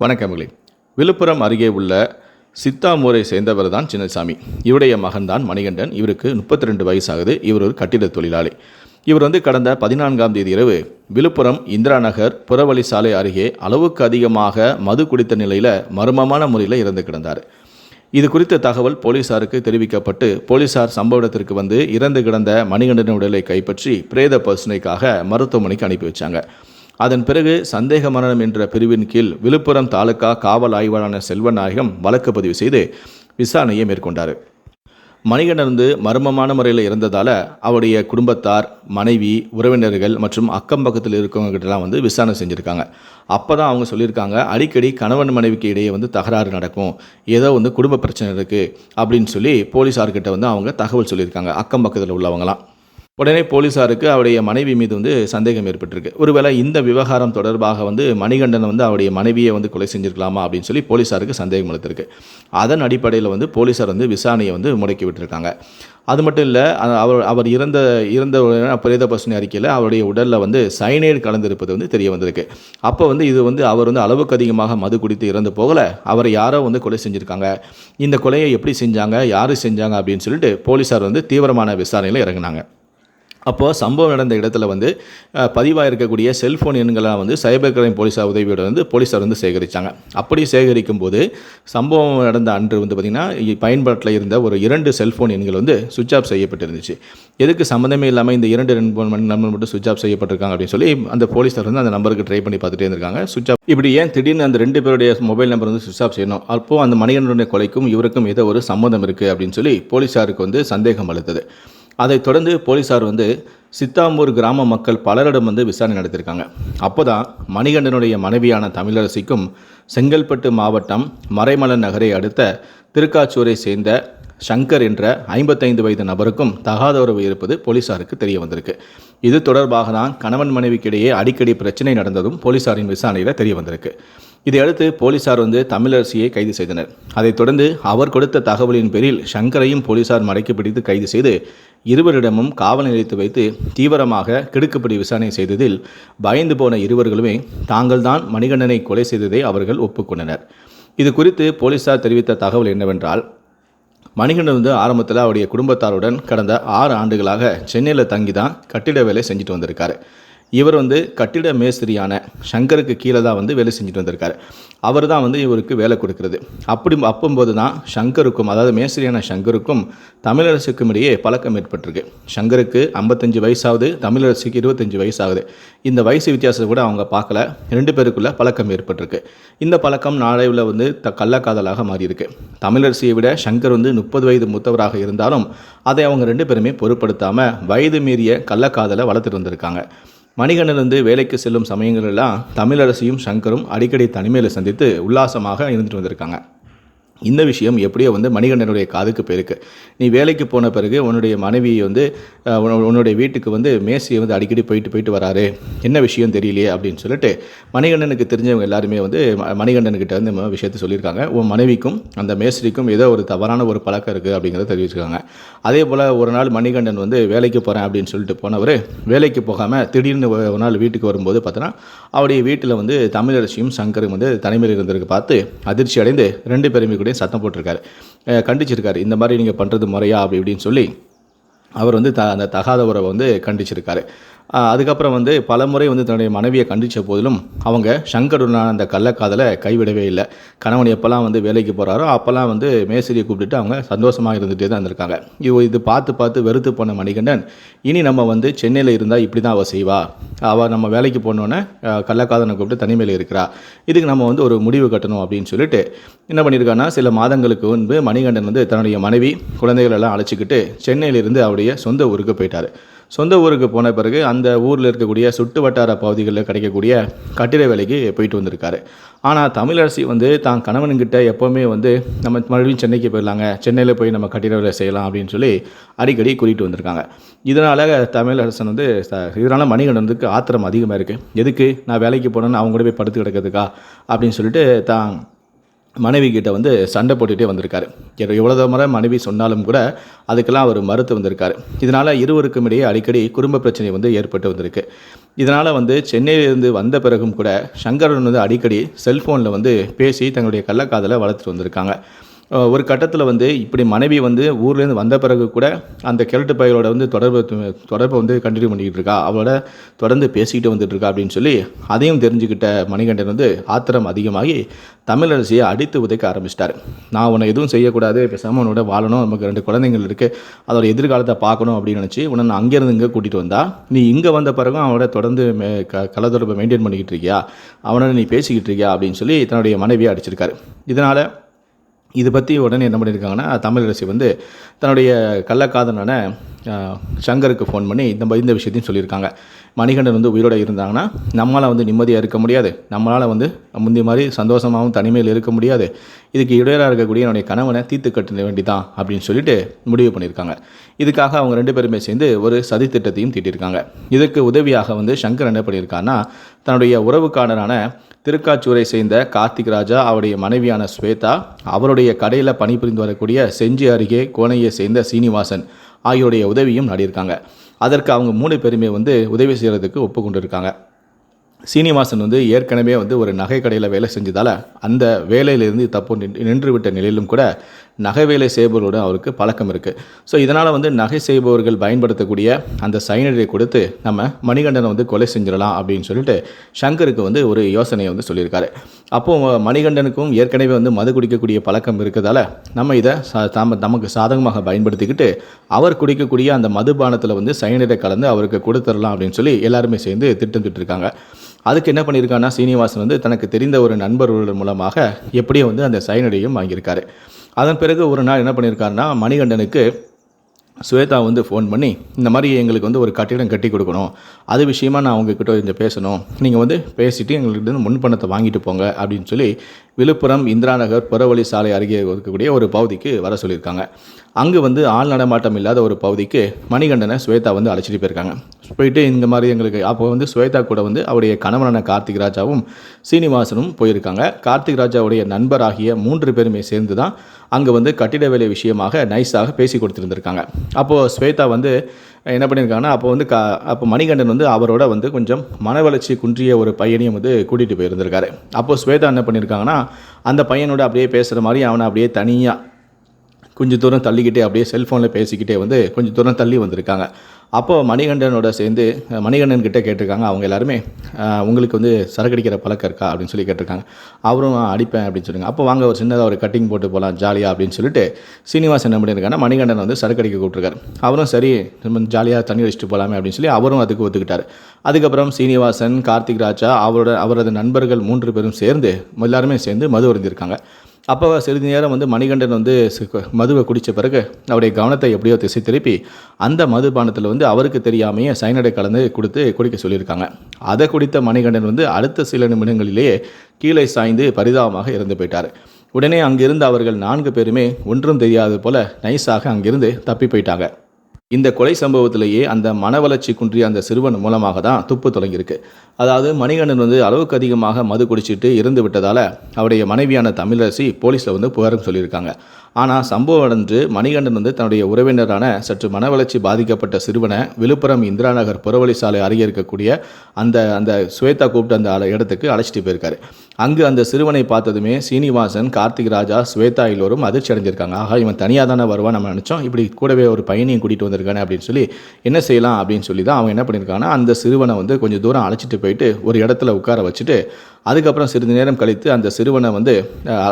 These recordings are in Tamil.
வணக்கமிகளே விழுப்புரம் அருகே உள்ள சித்தாமூரை சேர்ந்தவர் தான் சின்னசாமி. இவருடைய மகன்தான் மணிகண்டன். இவருக்கு முப்பத்தி ரெண்டு வயசாகுது. இவர் ஒரு கட்டிட தொழிலாளி. இவர் வந்து கடந்த பதினான்காம் தேதி இரவு விழுப்புரம் இந்திரா நகர் புறவழி சாலை அருகே அளவுக்கு அதிகமாக மது குடித்த நிலையில் மர்மமான முறையில் இறந்து கிடந்தார். இது குறித்த தகவல் போலீசாருக்கு தெரிவிக்கப்பட்டு போலீசார் சம்பவ இடத்திற்கு வந்து இறந்து கிடந்த மணிகண்டன் உடலை கைப்பற்றி பிரேத பரிசோதனைக்காக மருத்துவமனைக்கு அனுப்பி வச்சாங்க. அதன் பிறகு சந்தேக மரணம் என்ற பிரிவின் கீழ் விழுப்புரம் தாலுகா காவல் ஆய்வாளான செல்வநாயகம் வழக்கு பதிவு செய்து விசாரணையை மேற்கொண்டார். மணிகண்டன் வந்து மர்மமான முறையில் இறந்ததால் அவருடைய குடும்பத்தார் மனைவி உறவினர்கள் மற்றும் அக்கம் பக்கத்தில் இருக்கவங்ககிட்டலாம் வந்து விசாரணை செஞ்சுருக்காங்க. அப்போ தான் அவங்க சொல்லியிருக்காங்க அடிக்கடி கணவன் மனைவிக்கு இடையே வந்து தகராறு நடக்கும். ஏதோ வந்து குடும்ப பிரச்சனை இருக்குது அப்படின்னு சொல்லி போலீஸார்கிட்ட வந்து அவங்க தகவல் சொல்லியிருக்காங்க. அக்கம் பக்கத்தில் உள்ளவங்களாம் உடனே போலீஸாருக்கு அவருடைய மனைவி மீது வந்து சந்தேகம் ஏற்பட்டிருக்கு. ஒருவேளை இந்த விவகாரம் தொடர்பாக வந்து மணிகண்டன் வந்து அவருடைய மனைவியை வந்து கொலை செஞ்சிருக்கலாமா அப்படின்னு சொல்லி போலீஸாருக்கு சந்தேகம் எடுத்திருக்கு அதன் அடிப்படையில் வந்து போலீஸார் வந்து விசாரணையை வந்து முடக்கி விட்டுருக்காங்க. அது மட்டும் இல்லை அவர் அவர் இறந்த இறந்த பிரேத பசுனி அறிக்கையில் அவருடைய உடலில் வந்து சைனைடு கலந்திருப்பது வந்து தெரிய வந்திருக்கு. அப்போ வந்து இது வந்து அவர் வந்து அளவுக்கு அதிகமாக மது குடித்து இறந்து போகலை. அவரை யாரோ வந்து கொலை செஞ்சுருக்காங்க. இந்த கொலையை எப்படி செஞ்சாங்க யார் செஞ்சாங்க அப்படின்னு சொல்லிட்டு போலீஸார் வந்து தீவிரமான விசாரணையில் இறங்கினாங்க. அப்போது சம்பவம் நடந்த இடத்துல வந்து பதிவாக இருக்கக்கூடிய செல்ஃபோன் எண்களாக வந்து சைபர் கிரைம் போலீஸார் உதவியோடு வந்து போலீஸார் வந்து சேகரித்தாங்க அப்படி சேகரிக்கும் போது சம்பவம் நடந்த அன்று வந்து பார்த்திங்கன்னா இ- பயன்பாட்டில் இருந்த ஒரு இரண்டு செல்ஃபோன் எண்கள் வந்து சுவிட்ச் ஆஃப் செய்யப்பட்டிருந்துச்சு. எதுக்கு சம்மந்தமே இல்லாமல் இந்த இரண்டு ரெண்டு நம்பர் மட்டும் சுவிட்ச் ஆஃப் செய்யப்பட்டிருக்காங்க அப்படின்னு சொல்லி அந்த போலீஸார் வந்து அந்த நம்பருக்கு ட்ரை பண்ணி பார்த்துட்டே இருந்திருக்காங்க. சுவிட்ச் ஆஃப் இப்படி ஏன் திடீர்னு அந்த ரெண்டு பேருடைய மொபைல் நம்பர் வந்து சுவிட்ச் ஆஃப் செய்யணும்? அப்போது அந்த மணிகண்டனுடைய கொலைக்கும் இவருக்கும் ஏதோ ஒரு சம்மந்தம் இருக்குது அப்படின்னு சொல்லி போலீஸாருக்கு வந்து சந்தேகம் அழுத்தது அதைத் தொடர்ந்து போலீசார் வந்து சித்தாம்பூர் கிராம மக்கள் பலரிடம் வந்து விசாரணை நடத்தியிருக்காங்க. அப்போ தான் மணிகண்டனுடைய மனைவியான தமிழரசிக்கும் செங்கல்பட்டு மாவட்டம் மறைமலன் நகரை அடுத்த திருக்காச்சூரை சேர்ந்த சங்கர் என்ற ஐம்பத்தைந்து வயது நபருக்கும் தகாத உறவு இருப்பது போலீசாருக்கு தெரிய வந்திருக்கு. இது தொடர்பாக தான் கணவன் மனைவிக்கிடையே அடிக்கடி பிரச்சனை நடந்ததும் போலீசாரின் விசாரணையில் தெரிய வந்திருக்கு. இதையடுத்து போலீசார் வந்து தமிழரசியை கைது செய்தனர். அதைத் தொடர்ந்து அவர் கொடுத்த தகவலின் பேரில் சங்கரையும் போலீசார் மடக்கி பிடித்து கைது செய்து இருவரிடமும் காவல் நிலையத்து வைத்து தீவிரமாக கிடுக்குப்படி விசாரணை செய்ததில் பயந்து போன இருவர்களுமே தாங்கள்தான் மணிகண்டனை கொலை செய்ததை அவர்கள் ஒப்புக்கொண்டனர். இது குறித்து போலீசார் தெரிவித்த தகவல் என்னவென்றால் மணிகண்டன் வந்து ஆரம்பத்தில் அவருடைய குடும்பத்தாருடன் கடந்த ஆறு ஆண்டுகளாக சென்னையில் தங்கி தான் கட்டிட வேலை செஞ்சுட்டு வந்திருக்காரு. இவர் வந்து கட்டிட மேஸ்திரியான சங்கருக்கு கீழே தான் வந்து வேலை செஞ்சுட்டு வந்திருக்காரு. அவர் தான் வந்து இவருக்கு வேலை கொடுக்கறது. அப்படி அப்பம்போது தான் சங்கருக்கும் அதாவது மேஸ்திரியான சங்கருக்கும் தமிழரசுக்கும் இடையே பழக்கம் ஏற்பட்டிருக்கு. சங்கருக்கு ஐம்பத்தஞ்சு வயசாகுது தமிழரசுக்கு இருபத்தஞ்சு வயசாகுது. இந்த வயசு வித்தியாசத்தை கூட அவங்க பார்க்கல. ரெண்டு பேருக்குள்ளே பழக்கம் ஏற்பட்டிருக்கு. இந்த பழக்கம் நாளைவில் வந்து த கள்ளக்காதலாக மாறியிருக்கு. தமிழரசியை விட சங்கர் வந்து முப்பது வயது மூத்தவராக இருந்தாலும் அதை அவங்க ரெண்டு பேருமே பொருட்படுத்தாமல் வயது மீறிய கள்ளக்காதலை வளர்த்துட்டு வந்திருக்காங்க. மணிகண்டன் வந்து வேலைக்கு செல்லும் சமயங்களெல்லாம் தமிழரசியும் சங்கரும் அடிக்கடி தனிமையில் சந்தித்து உல்லாசமாக இருந்துட்டு வந்திருக்காங்க. இந்த விஷயம் எப்படியோ வந்து மணிகண்டனுடைய காதுக்கு போயிருக்கு நீ வேலைக்கு போன பிறகு உன்னுடைய மனைவி வந்து உன்னுடைய வீட்டுக்கு வந்து மேசியை வந்து அடிக்கடி போயிட்டு போயிட்டு வராரு. என்ன விஷயம் தெரியலையே அப்படின்னு சொல்லிட்டு மணிகண்டனுக்கு தெரிஞ்சவங்க எல்லாருமே வந்து ம- மணிகண்டன்கிட்ட வந்து விஷயத்தை சொல்லியிருக்காங்க. உன் மனைவிக்கும் அந்த மேஸ்திரிக்கும் ஏதோ ஒரு தவறான ஒரு பழக்கம் இருக்குது அப்படிங்கிறத தெரிவிச்சிருக்காங்க. அதே போல் ஒரு நாள் மணிகண்டன் வந்து வேலைக்கு போகிறேன் அப்படின்னு சொல்லிட்டு போனவர் வேலைக்கு போகாமல் திடீர்னு ஒரு ஒரு நாள் வீட்டுக்கு வரும்போது பார்த்தோன்னா அவருடைய வீட்டில் வந்து தமிழரசியும் சங்கரும் வந்து தனிமையில் இருந்திருக்கு பார்த்து அதிர்ச்சி அடைந்து ரெண்டு பேருமே கூட சத்தம் போட்டிருக்காரு. கண்டிச்சிருக்காரு. இந்த மாதிரி நீங்கள் பண்ணுறது முறையா அப்படி இப்படின்னு சொல்லி அவர் வந்து த அந்த தகாத உறவை வந்து கண்டிச்சிருக்காரு. அதுக்கப்புறம் வந்து பல முறை வந்து தன்னுடைய மனைவியை கண்டித்த போதிலும் அவங்க சங்கருடனான அந்த கள்ளக்காதலை கைவிடவே இல்லை. கணவன் எப்போல்லாம் வந்து வேலைக்கு போகிறாரோ அப்போல்லாம் வந்து மேஸ்திரியை கூப்பிட்டுட்டு அவங்க சந்தோஷமாக இருந்துகிட்டே தான் இருந்திருக்காங்க. இவ இது பார்த்து பார்த்து வெறுத்து போன மணிகண்டன் இனி நம்ம வந்து சென்னையில் இருந்தால் இப்படி தான் அவள் செய்வா. அவள் நம்ம வேலைக்கு போனோன்னே கள்ளக்காதனை கூப்பிட்டு தனிமையில் இருக்கிறா. இதுக்கு நம்ம வந்து ஒரு முடிவு கட்டணும் அப்படின்னு சொல்லிட்டு என்ன பண்ணியிருக்காங்கன்னா சில மாதங்களுக்கு முன்பு மணிகண்டன் வந்து தன்னுடைய மனைவி குழந்தைகள் எல்லாம் அழைச்சிக்கிட்டு சென்னையிலிருந்து அவருடைய சொந்த ஊருக்கு போயிட்டார். சொந்த ஊருக்கு போன பிறகு அந்த ஊரில் இருக்கக்கூடிய சுட்டு வட்டார பகுதிகளில் கிடைக்கக்கூடிய கட்டிட வேலைக்கு போயிட்டு வந்திருக்காரு. ஆனால் தமிழரசி வந்து தான் கணவனுங்கிட்ட எப்போவுமே வந்து நம்ம மறுபடியும் சென்னைக்கு போயிடலாங்க சென்னையில் போய் நம்ம கட்டிட வேலை செய்யலாம் அப்படின்னு சொல்லி அடிக்கடி கூட்டிகிட்டு வந்திருக்காங்க. இதனால் தமிழரசன் வந்து இதனால் மணிகண்டனுக்கு ஆத்திரம் அதிகமாக இருக்குது எதுக்கு? நான் வேலைக்கு போனேன்னு அவங்க கூட போய் படுத்து கிடக்கிறதுக்கா? அப்படின்னு சொல்லிட்டு தான் மனைவி கிட்ட வந்து சண்டை போட்டுகிட்டே வந்திருக்காரு. எவ்வளோ எவ்வளவு முறை மனைவி சொன்னாலும் கூட அதுக்கெல்லாம் அவர் மறுத்து வந்திருக்காரு. இதனால் இருவருக்கும் இடையே அடிக்கடி குடும்ப பிரச்சனை வந்து ஏற்பட்டு வந்திருக்கு. இதனால் வந்து சென்னையிலிருந்து வந்த பிறகும் கூட சங்கரன் வந்து அடிக்கடி செல்ஃபோனில் வந்து பேசி தங்களுடைய கள்ளக்காதலை வளர்த்துட்டு வந்திருக்காங்க. ஒரு கட்டத்தில் வந்து இப்படி மனைவி வந்து ஊர்லேருந்து வந்த பிறகு கூட அந்த கிழட்டு பயிரோட வந்து தொடர்பு தொடர்பை வந்து கண்டினியூ பண்ணிக்கிட்டு இருக்கா? அவளோட தொடர்ந்து பேசிக்கிட்டு வந்துட்டு இருக்கா அப்படின்னு சொல்லி அதையும் தெரிஞ்சுக்கிட்ட மணிகண்டன் வந்து ஆத்திரம் அதிகமாகி தமிழரசியை அடித்து உதைக்க ஆரம்பிச்சிட்டார். நான் உன்னை எதுவும் செய்யக்கூடாது பேசாமல் உன்னோட வாழணும் நமக்கு ரெண்டு குழந்தைங்கள் இருக்குது அதோட எதிர்காலத்தை பார்க்கணும் அப்படின்னு நினச்சி உன்னை நான் அங்கேருந்து இங்கே கூட்டிகிட்டு வந்தா நீ இங்கே வந்த பிறகும் அவனோட தொடர்ந்து மே க கலத்தொடர்பை மெயின்டைன் பண்ணிக்கிட்டு இருக்கியா? அவனோட நீ பேசிக்கிட்டு இருக்கியா? அப்படின்னு சொல்லி தன்னுடைய மனைவியை அடிச்சிருக்காரு. இதனால் இது பற்றி உடனே என்ன பண்ணியிருக்காங்கன்னா தமிழரசி வந்து தன்னுடைய கள்ளக்காதலான சங்கருக்கு ஃபோன் பண்ணி இந்த ம- இந்த விஷயத்தையும் சொல்லியிருக்காங்க. மணிகண்டன் வந்து உயிரோட இருந்தாங்கன்னா நம்மளால் வந்து நிம்மதியாக இருக்க முடியாது. நம்மளால் வந்து முந்தி மாதிரி சந்தோஷமாகவும் தனிமையில் இருக்க முடியாது. இதுக்கு இடையராக இருக்கக்கூடிய என்னுடைய கணவனை தீர்த்து கட்ட வேண்டிதான் அப்படின்னு சொல்லிட்டு முடிவு பண்ணியிருக்காங்க. இதுக்காக அவங்க ரெண்டு பேருமே சேர்ந்து ஒரு சதி திட்டத்தையும் தீட்டியிருக்காங்க. இதற்கு உதவியாக வந்து சங்கர் என்ன பண்ணியிருக்காருன்னா தன்னுடைய உறவுக்காரரான திருக்காச்சூரை சேர்ந்த கார்த்திக் ராஜா அவருடைய மனைவியான ஸ்வேதா அவருடைய கடையில் பணிபுரிந்து வரக்கூடிய செஞ்சி அருகே கோணையை சேர்ந்த சீனிவாசன் ஆகியோருடைய உதவியும் நாடியிருக்காங்க. அதற்கு அவங்க மூணு பேருமே வந்து உதவி செய்கிறதுக்கு ஒப்புக்கொண்டிருக்காங்க. சீனிவாசன் வந்து ஏற்கனவே வந்து ஒரு நகை கடையில் வேலை செஞ்சதால் அந்த வேலையிலிருந்து தப்பு நின்று நின்று விட்ட நிலையிலும் கூட நகை வேலை செய்பவர்களோட அவருக்கு பழக்கம் இருக்குது ஸோ இதனால் வந்து நகை செய்பவர்கள் பயன்படுத்தக்கூடிய அந்த சைனடை கொடுத்து நம்ம மணிகண்டனை வந்து கொலை செஞ்சிடலாம் அப்படின்னு சொல்லிட்டு சங்கருக்கு வந்து ஒரு யோசனையை வந்து சொல்லியிருக்காரு. அப்போது மணிகண்டனுக்கும் ஏற்கனவே வந்து மது குடிக்கக்கூடிய பழக்கம் இருக்கிறதால நம்ம இதை சா- தாம நமக்கு சாதகமாக பயன்படுத்திக்கிட்டு அவர் குடிக்கக்கூடிய அந்த மதுபானத்தில் வந்து சைனடை கலந்து அவருக்கு கொடுத்துடலாம் அப்படின்னு சொல்லி எல்லாருமே சேர்ந்து திட்டம் இருக்காங்க அதுக்கு என்ன பண்ணியிருக்காங்கன்னா சீனிவாசன் வந்து தனக்கு தெரிந்த ஒரு நண்பர்கள் மூலமாக எப்படியோ வந்து அந்த சைனடையும் வாங்கியிருக்காரு. அதன் பிறகு ஒரு நாள் என்ன பண்ணியிருக்காருன்னா மணிகண்டனுக்கு ஸ்வேதா வந்து ஃபோன் பண்ணி இந்த மாதிரி எங்களுக்கு வந்து ஒரு கட்டிடம் கட்டி கொடுக்கணும். அது விஷயமா நான் உங்ககிட்ட இங்கே பேசணும். நீங்கள் வந்து பேசிவிட்டு எங்கள்கிட்ட வந்து முன்பணத்தை வாங்கிட்டு போங்க அப்படின்னு சொல்லி விழுப்புரம் இந்திரா நகர் புறவழி சாலை அருகே இருக்கக்கூடிய ஒரு பகுதிக்கு வர சொல்லியிருக்காங்க. அங்கே வந்து ஆள் நடமாட்டம் இல்லாத ஒரு பகுதிக்கு மணிகண்டனை ஸ்வேதா வந்து அழைச்சிட்டு போயிருக்காங்க. போயிட்டு இந்த மாதிரி எங்களுக்கு அப்போ வந்து ஸ்வேதா கூட வந்து அவருடைய கணவனான கார்த்திக் ராஜாவும் சீனிவாசனும் போயிருக்காங்க. கார்த்திக் ராஜாவுடைய நண்பராகிய மூன்று பேருமே சேர்ந்து தான் அங்கே வந்து கட்டிட வேலை விஷயமாக நைஸாக பேசி கொடுத்துருந்துருக்காங்க. அப்போது ஸ்வேதா வந்து என்ன பண்ணியிருக்காங்கன்னா அப்போ வந்து கா அப்போ மணிகண்டன் வந்து அவரோட வந்து கொஞ்சம் மன வளர்ச்சி குன்றிய ஒரு பையனையும் வந்து கூட்டிகிட்டு போயிருந்திருக்காரு. அப்போது ஸ்வேதா என்ன பண்ணியிருக்காங்கன்னா அந்த பையனோட அப்படியே பேசுகிற மாதிரி அவனை அப்படியே தனியாக கொஞ்சம் தூரம் தள்ளிக்கிட்டே அப்படியே செல்ஃபோனில் பேசிக்கிட்டே வந்து கொஞ்சம் தூரம் தள்ளி வந்திருக்காங்க. அப்போது மணிகண்டனோட சேர்ந்து மணிகண்டன் கிட்ட கேட்டிருக்காங்க. அவங்க எல்லாருமே உங்களுக்கு வந்து சரக்கடிக்கிற பழக்கம் இருக்கா? அப்படின்னு சொல்லி கேட்டிருக்காங்க. அவரும் அடிப்பேன் அப்படின்னு சொல்லுங்க. அப்போ வாங்க ஒரு சின்னதாக ஒரு கட்டிங் போட்டு போகலாம் ஜாலியாக அப்படின்னு சொல்லிட்டு சீனிவாஸ் என்ன பண்ணியிருக்காங்கன்னா மணிகண்டன் வந்து சரக்கடிக்க கூப்பிட்டுருக்காரு. அவரும் சரி நம்ம ஜாலியாக தண்ணி வச்சுட்டு போகலாமே அப்படின்னு சொல்லி அவரும் அதுக்கு ஒத்துக்கிட்டார். அதுக்கப்புறம் சீனிவாசன் கார்த்திக் ராஜா அவரோட அவரது நண்பர்கள் மூன்று பேரும் சேர்ந்து எல்லாருமே சேர்ந்து மது அருந்திருக்காங்க அப்போ சிறிது நேரம் வந்து மணிகண்டன் வந்து மதுவை குடித்த பிறகு அவருடைய கவனத்தை எப்படியோ திசை திருப்பி அந்த மதுபானத்தில் வந்து அவருக்கு தெரியாமையே சைனடை கலந்து கொடுத்து குடிக்க சொல்லியிருக்காங்க. அதை குடித்த மணிகண்டன் வந்து அடுத்த சில நிமிடங்களிலேயே கீழே சாய்ந்து பரிதாபமாக இறந்து போயிட்டார். உடனே அங்கிருந்து அவர்கள் நான்கு பேருமே ஒன்றும் தெரியாது போல நைஸாக அங்கிருந்து தப்பி போயிட்டாங்க. இந்த கொலை சம்பவத்திலேயே அந்த மன வளர்ச்சி குன்றிய அந்த சிறுவன் மூலமாக தான் துப்பு தொடங்கியிருக்கு. அதாவது மணிகண்டன் வந்து அளவுக்கு அதிகமாக மது குடிச்சிட்டு இறந்து விட்டதால் அவருடைய மனைவியான தமிழரசி போலீஸில் வந்து புகாரும் சொல்லியிருக்காங்க. ஆனால் சம்பவம் அடைந்து மணிகண்டன் வந்து தன்னுடைய உறவினரான சற்று மன வளர்ச்சி பாதிக்கப்பட்ட சிறுவனை விழுப்புரம் இந்திரா நகர் புறவழி சாலை அருகே இருக்கக்கூடிய அந்த அந்த ஸ்வேதா கூப்பிட்டு அந்த இடத்துக்கு அழைச்சிட்டு போயிருக்காரு. அங்கு அந்த சிறுவனை பார்த்ததுமே சீனிவாசன் கார்த்திக் ராஜா ஸ்வேதா எல்லோரும் அதிர்ச்சி அடைஞ்சிருக்காங்க. ஆகா இவன் தனியாக தானே வருவான் நம்ம நினச்சோம். இப்படி கூடவே ஒரு பையனையும் கூட்டிகிட்டு வந்திருக்கானே அப்படின்னு சொல்லி என்ன செய்யலாம் அப்படின்னு சொல்லி தான் அவங்க என்ன பண்ணியிருக்காங்கன்னா அந்த சிறுவனை வந்து கொஞ்சம் தூரம் அழைச்சிட்டு போயிட்டு ஒரு இடத்துல உட்கார வச்சுட்டு அதுக்கப்புறம் சிறிது நேரம் கழித்து அந்த சிறுவனை வந்து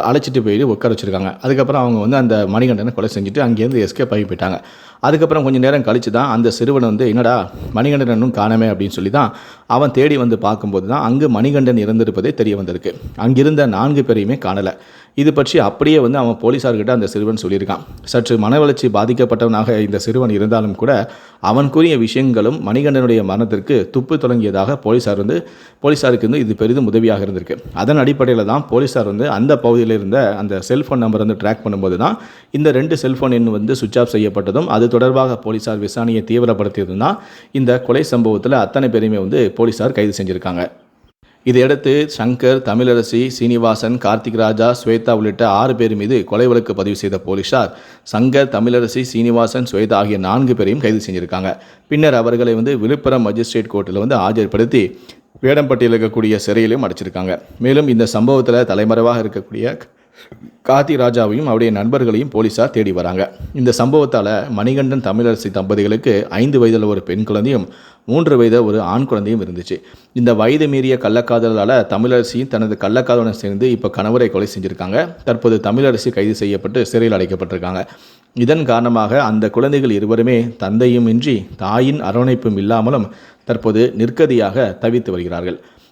அழைச்சிட்டு போயிட்டு உட்கார வச்சிருக்காங்க. அதுக்கப்புறம் அவங்க வந்து அந்த மணிகண்டனை கொலை செஞ்சுட்டு அங்கேருந்து எஸ்கேப் ஆகி போயிட்டாங்க. அதுக்கப்புறம் கொஞ்சம் நேரம் கழித்து தான் அந்த சிறுவன் வந்து என்னடா மணிகண்டனும் காணமே? அப்படின்னு சொல்லி தான் அவன் தேடி வந்து பார்க்கும்போது தான் அங்கு மணிகண்டன் இறந்திருப்பதே தெரிய வந்திருக்கு. அங்கிருந்த நான்கு பேரையுமே காணலை. இது பற்றி அப்படியே வந்து அவன் போலீஸார்கிட்ட அந்த சிறுவன் சொல்லியிருக்கான். சற்று மனவளர்ச்சி பாதிக்கப்பட்டவனாக இந்த சிறுவன் இருந்தாலும் கூட அவன் கூறிய விஷயங்களும் மணிகண்டனுடைய மரணத்திற்கு துப்பு தொடங்கியதாக போலீஸார் வந்து போலீஸாருக்கு வந்து இது பெரிதும் உதவியாக இருந்திருக்கு. அதன் அடிப்படையில் தான் போலீஸார் வந்து அந்த பகுதியில் இருந்த அந்த செல்ஃபோன் நம்பர் வந்து ட்ராக் பண்ணும்போது தான் இந்த ரெண்டு செல்ஃபோன் எண் வந்து சுவிச் ஆஃப் செய்யப்பட்டதும் அது தொடர்பாக போலீஸார் விசாரணையை தீவிரப்படுத்தியதும் தான் இந்த கொலை சம்பவத்தில் அத்தனை பேரையுமே வந்து போலீஸார் கைது செஞ்சுருக்காங்க. இதையடுத்து சங்கர் தமிழரசி சீனிவாசன் கார்த்திக் ராஜா ஸ்வேதா உள்ளிட்ட ஆறு பேர் மீது கொலை வழக்கு பதிவு செய்த போலீசார் சங்கர் தமிழரசி சீனிவாசன் ஸ்வேதா ஆகிய நான்கு பேரையும் கைது செஞ்சிருக்காங்க. பின்னர் அவர்களை வந்து விழுப்புரம் மஜிஸ்ட்ரேட் கோர்ட்டில் வந்து ஆஜர்படுத்தி வேடம்பட்டியில் இருக்கக்கூடிய சிறையிலும் அடைச்சிருக்காங்க. மேலும் இந்த சம்பவத்தில் தலைமறைவாக இருக்கக்கூடிய கார்த்தி ராஜாவையும் அவருடைய நண்பர்களையும் போலீஸார் தேடி வராங்க. இந்த சம்பவத்தால் மணிகண்டன் தமிழரசி தம்பதிகளுக்கு ஐந்து வயதில் ஒரு பெண் குழந்தையும் மூன்று வயதில் ஒரு ஆண் குழந்தையும் இருந்துச்சு. இந்த வயது மீறிய கள்ளக்காதலால் தமிழரசியும் தனது கள்ளக்காதலுடன் சேர்ந்து இப்போ கணவரை கொலை செஞ்சுருக்காங்க. தற்போது தமிழரசி கைது செய்யப்பட்டு சிறையில் அடைக்கப்பட்டிருக்காங்க. இதன் காரணமாக அந்த குழந்தைகள் இருவருமே தந்தையும் இன்றி தாயின் அரவணைப்பும் இல்லாமலும் தற்போது நிற்கதியாக தவித்து வருகிறார்கள்.